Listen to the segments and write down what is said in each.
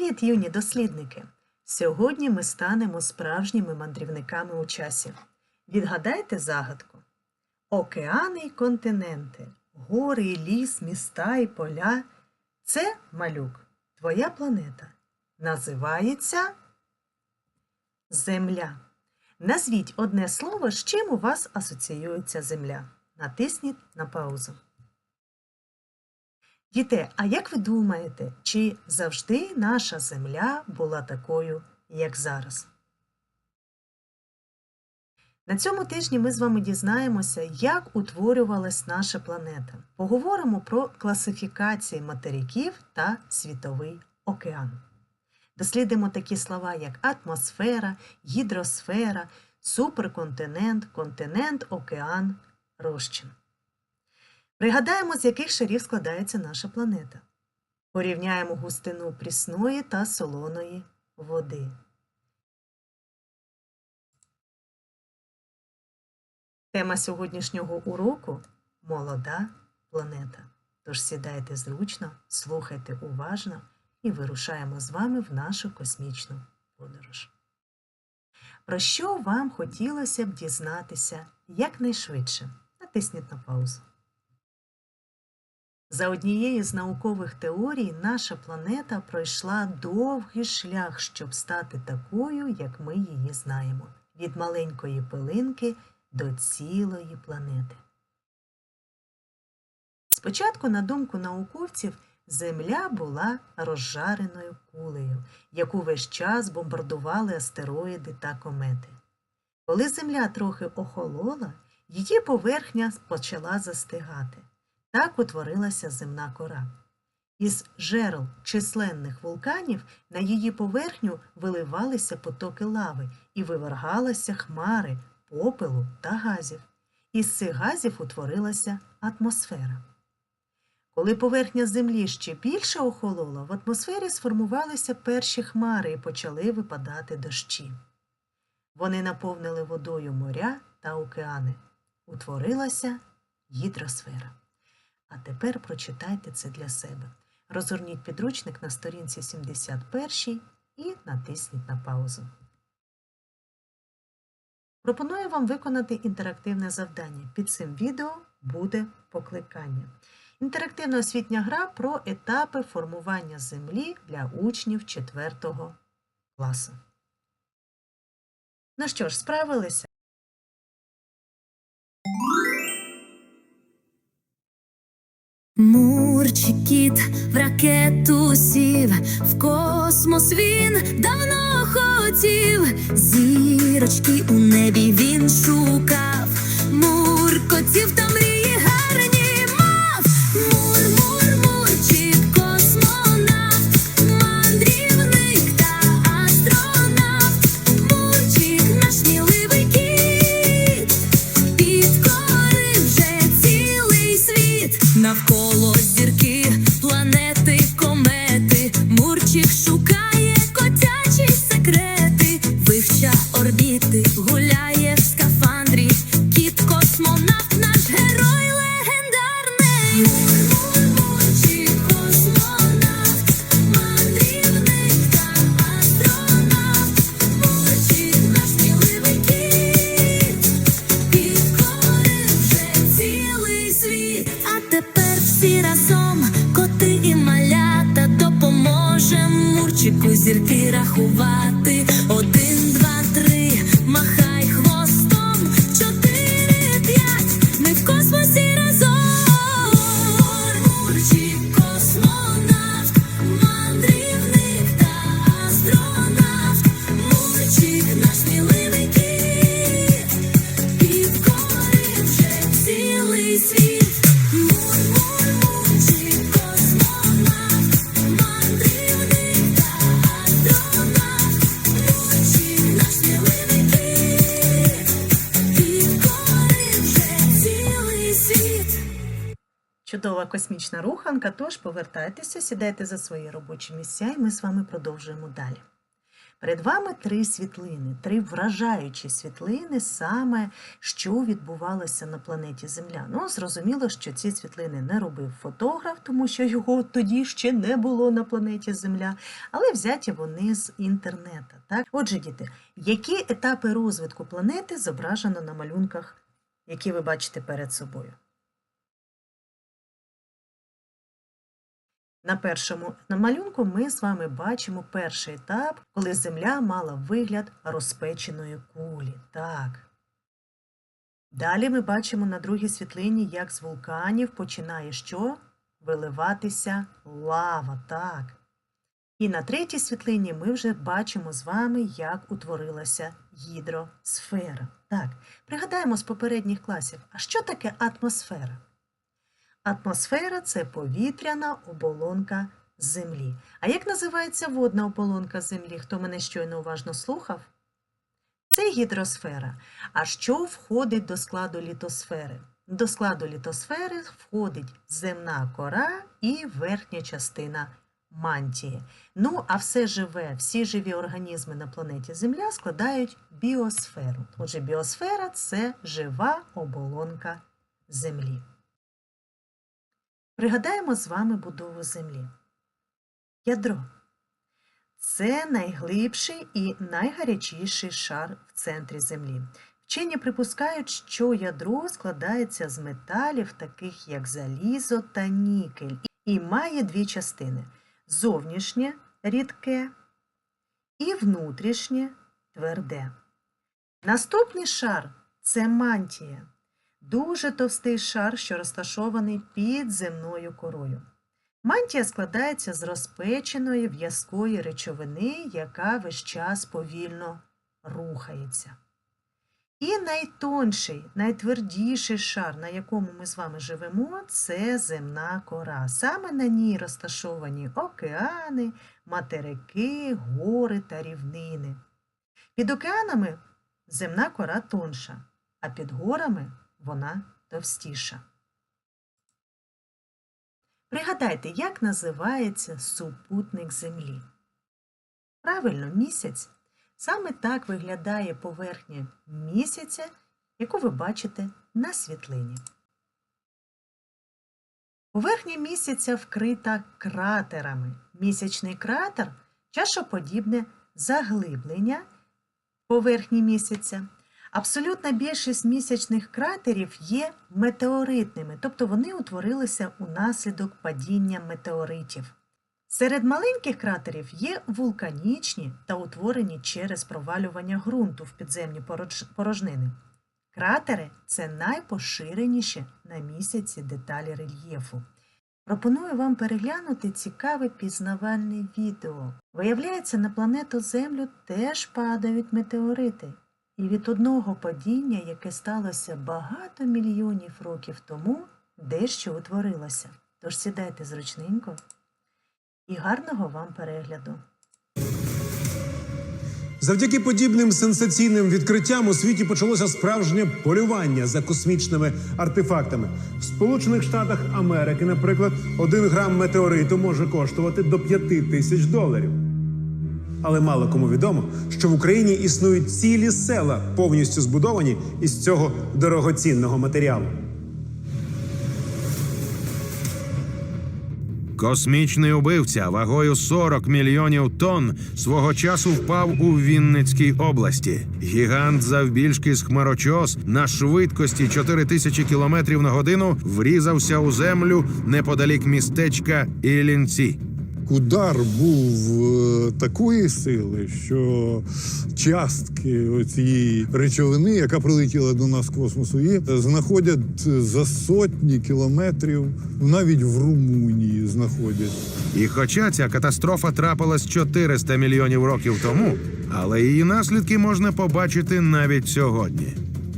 Привіт, юні дослідники! Сьогодні ми станемо справжніми мандрівниками у часі. Відгадайте загадку. Океани й континенти, гори і ліс, міста і поля це малюк, твоя планета. Називається Земля. Назвіть одне слово, з чим у вас асоціюється Земля. Натисніть на паузу. Діти, а як ви думаєте, чи завжди наша Земля була такою, як зараз? На цьому тижні ми з вами дізнаємося, як утворювалась наша планета. Поговоримо про класифікації материків та світовий океан. Дослідимо такі слова, як атмосфера, гідросфера, суперконтинент, континент, океан, розчин. Пригадаємо, з яких шарів складається наша планета. Порівняємо густину прісної та солоної води. Тема сьогоднішнього уроку молода планета. Тож сідайте зручно, слухайте уважно і вирушаємо з вами в нашу космічну подорож. Про що вам хотілося б дізнатися якнайшвидше? Натисніть на паузу. За однією з наукових теорій, наша планета пройшла довгий шлях, щоб стати такою, як ми її знаємо, від маленької пилинки до цілої планети. Спочатку, на думку науковців, Земля була розжареною кулею, яку весь час бомбардували астероїди та комети. Коли Земля трохи охолола, її поверхня почала застигати. Так утворилася земна кора. Із жерел численних вулканів на її поверхню виливалися потоки лави і вивергалися хмари, попелу та газів. Із цих газів утворилася атмосфера. Коли поверхня Землі ще більше охолола, в атмосфері сформувалися перші хмари і почали випадати дощі. Вони наповнили водою моря та океани. Утворилася гідросфера. А тепер прочитайте це для себе. Розгорніть підручник на сторінці 71 і натисніть на паузу. Пропоную вам виконати інтерактивне завдання. Під цим відео буде покликання. Інтерактивна освітня гра про етапи формування землі для учнів 4 класу. Ну що ж, справилися? Кіт в ракету сів, в космос він давно хотів, зірочки у небі він шукав, орбіти, гуляє в скафандрі. Кіт космонавт, наш герой легендарний. Мурчик, космонавт, мандрівник та астронавт. Мурчик, наш сміливий кіт. Підкорив вже цілий світ. А тепер всі разом, коти і малята, допоможем Мурчику зірки рахувати. Один, Чудова космічна руханка, тож повертайтеся, сідайте за свої робочі місця, і ми з вами продовжуємо далі. Перед вами три світлини, три вражаючі світлини, саме що відбувалося на планеті Земля. Ну, зрозуміло, що ці світлини не робив фотограф, тому що його тоді ще не було на планеті Земля, але взяті вони з інтернету. Так? Отже, діти, які етапи розвитку планети зображено на малюнках, які ви бачите перед собою? На першому на малюнку ми з вами бачимо перший етап, коли Земля мала вигляд розпеченої кулі. Так. Далі ми бачимо на другій світлині, як з вулканів починає що? Виливатися лава. Так. І на третій світлині ми вже бачимо з вами, як утворилася гідросфера. Так, пригадаємо з попередніх класів, а що таке атмосфера? Атмосфера це повітряна оболонка Землі. А як називається водна оболонка Землі? Хто мене щойно уважно слухав? Це гідросфера. А що входить до складу літосфери? До складу літосфери входить земна кора і верхня частина мантії. Ну, а все живе, всі живі організми на планеті Земля складають біосферу. Отже, біосфера це жива оболонка Землі. Пригадаємо з вами будову Землі. Ядро це найглибший і найгарячіший шар в центрі Землі. Вчені припускають, що ядро складається з металів, таких як залізо та нікель, і має дві частини: зовнішнє рідке і внутрішнє тверде. Наступний шар це мантія. Дуже товстий шар, що розташований під земною корою. Мантія складається з розпеченої в'язкої речовини, яка весь час повільно рухається. І найтонший, найтвердіший шар, на якому ми з вами живемо, це земна кора. Саме на ній розташовані океани, материки, гори та рівнини. Під океанами земна кора тонша, а під горами вона товстіша. Пригадайте, як називається супутник Землі. Правильно, місяць. Саме так виглядає поверхня місяця, яку ви бачите на світлині. Поверхня місяця вкрита кратерами. Місячний кратер чашоподібне заглиблення поверхні місяця. Абсолютна більшість місячних кратерів є метеоритними, тобто вони утворилися унаслідок падіння метеоритів. Серед маленьких кратерів є вулканічні та утворені через провалювання ґрунту в підземні порожнини. Кратери це найпоширеніші на місяці деталі рельєфу. Пропоную вам переглянути цікаве пізнавальне відео. Виявляється, на планету Землю теж падають метеорити. І від одного падіння, яке сталося багато мільйонів років тому, дещо утворилося. Тож сідайте зручненько і гарного вам перегляду. Завдяки подібним сенсаційним відкриттям у світі почалося справжнє полювання за космічними артефактами. В Сполучених Штатах Америки, наприклад, один грам метеориту може коштувати до 5 тисяч доларів. Але мало кому відомо, що в Україні існують цілі села, повністю збудовані із цього дорогоцінного матеріалу. Космічний убивця вагою 40 мільйонів тонн свого часу впав у Вінницькій області. Гігант завбільшки з хмарочос на швидкості 4 тисячі кілометрів на годину врізався у землю неподалік містечка Іллінці. Удар був е, такої сили, що частки цієї речовини, яка прилетіла до нас з космосу, є, знаходять за сотні кілометрів, навіть в Румунії знаходять. І хоча ця катастрофа трапилась 400 мільйонів років тому, але її наслідки можна побачити навіть сьогодні.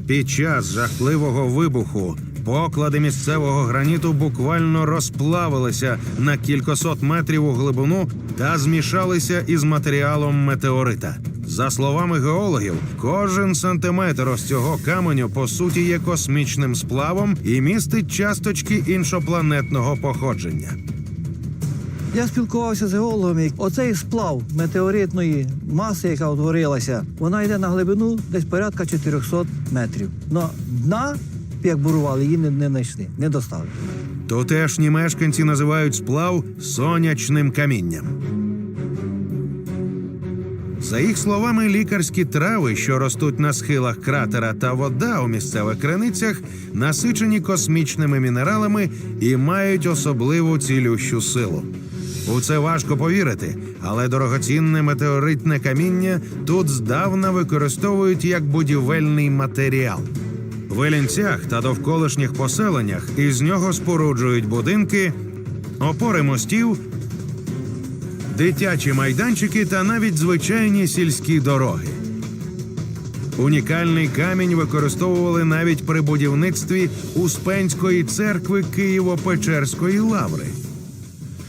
Під час жахливого вибуху поклади місцевого граніту буквально розплавилися на кількасот метрів у глибину та змішалися із матеріалом метеорита. За словами геологів, кожен сантиметр ось цього каменю по суті є космічним сплавом і містить часточки іншопланетного походження. Я спілкувався з геологами. Оцей сплав метеоритної маси, яка утворилася, вона йде на глибину десь порядка 400 метрів. Но дна, як бурували, її не, не знайшли, не достали. Тутешні мешканці називають сплав сонячним камінням. За їх словами, лікарські трави, що ростуть на схилах кратера, та вода у місцевих криницях насичені космічними мінералами і мають особливу цілющу силу. У це важко повірити, але дорогоцінне метеоритне каміння тут здавна використовують як будівельний матеріал. В Елінцях та довколишніх поселеннях із нього споруджують будинки, опори мостів, дитячі майданчики та навіть звичайні сільські дороги. Унікальний камінь використовували навіть при будівництві Успенської церкви Києво-Печерської лаври.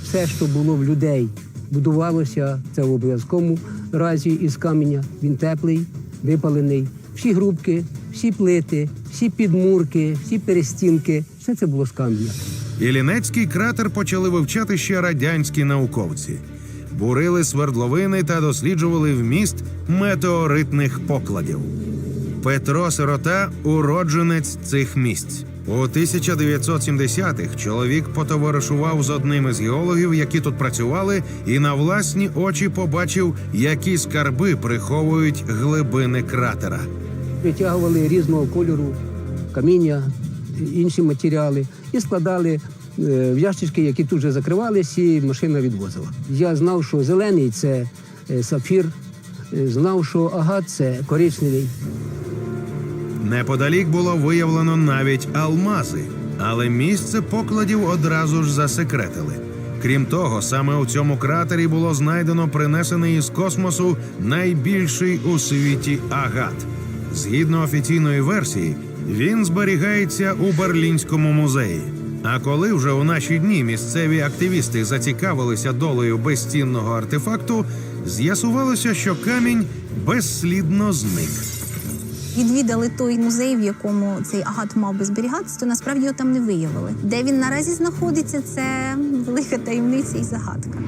все, що було в людей, будувалося це в обов'язковому разі із каменя. Він теплий, випалений. Всі грубки, всі плити, всі підмурки, всі перестінки все це було з каменя. Іллінецький кратер почали вивчати ще радянські науковці. Бурили свердловини та досліджували вміст метеоритних покладів. Петро Сирота уродженець цих місць. У 1970-х чоловік потоваришував з одним із геологів, які тут працювали, і на власні очі побачив, які скарби приховують глибини кратера. Витягували різного кольору каміння, інші матеріали і складали е, в ящички, які тут же закривалися, і машина відвозила. Я знав, що зелений це е, сапфір, е, знав, що агат це коричневий. Неподалік було виявлено навіть алмази, але місце покладів одразу ж засекретили. Крім того, саме у цьому кратері було знайдено принесений із космосу найбільший у світі агат. Згідно офіційної версії, він зберігається у Берлінському музеї. А коли вже у наші дні місцеві активісти зацікавилися долею безцінного артефакту, з'ясувалося, що камінь безслідно зник. відвідали той музей, в якому цей агат мав би зберігатися, то насправді його там не виявили. Де він наразі знаходиться, це велика таємниця і загадка.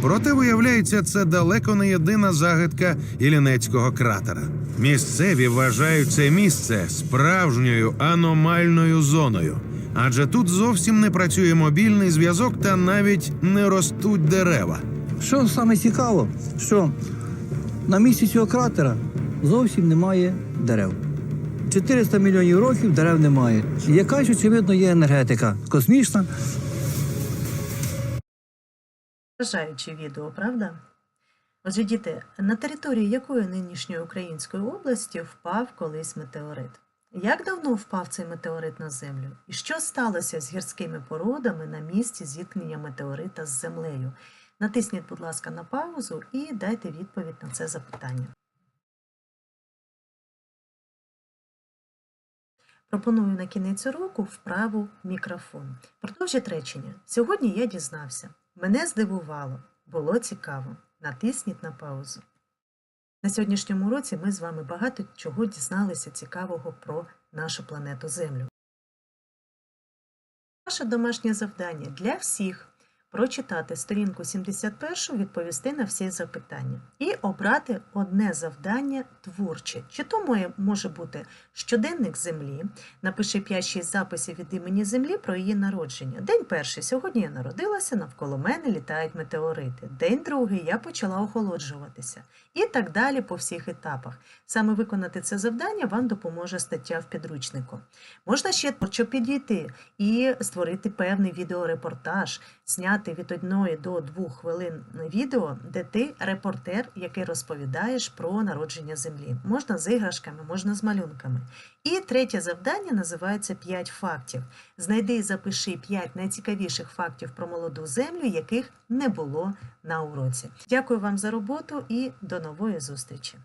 Проте, виявляється, це далеко не єдина загадка Іллінецького кратера. Місцеві вважають це місце справжньою аномальною зоною, адже тут зовсім не працює мобільний зв'язок та навіть не ростуть дерева. Що саме цікаво, що на місці цього кратера зовсім немає дерев. 400 мільйонів років дерев немає. Якась, очевидно, є енергетика космічна, Вражаюче відео, правда? Отже, діти, на території якої нинішньої Української області впав колись метеорит? Як давно впав цей метеорит на землю? І що сталося з гірськими породами на місці зіткнення метеорита з землею? Натисніть, будь ласка, на паузу і дайте відповідь на це запитання. Пропоную на кінець уроку вправу мікрофон. Продовжіть речення. Сьогодні я дізнався. Мене здивувало. Було цікаво. Натисніть на паузу. На сьогоднішньому уроці ми з вами багато чого дізналися цікавого про нашу планету Землю. Наше домашнє завдання для всіх прочитати сторінку 71, відповісти на всі запитання і обрати одне завдання творче. Чи то може бути щоденник землі, напиши 5-6 записів від імені Землі про її народження. День перший. Сьогодні я народилася, навколо мене літають метеорити. День другий я почала охолоджуватися. І так далі по всіх етапах. Саме виконати це завдання вам допоможе стаття в підручнику. Можна ще творчо підійти і створити певний відеорепортаж, зняти від 1 до 2 хвилин відео, де ти репортер, який розповідаєш про народження землі. Можна з іграшками, можна з малюнками. І третє завдання називається 5 фактів. Знайди і запиши 5 найцікавіших фактів про молоду землю, яких не було на уроці. Дякую вам за роботу і до нової зустрічі!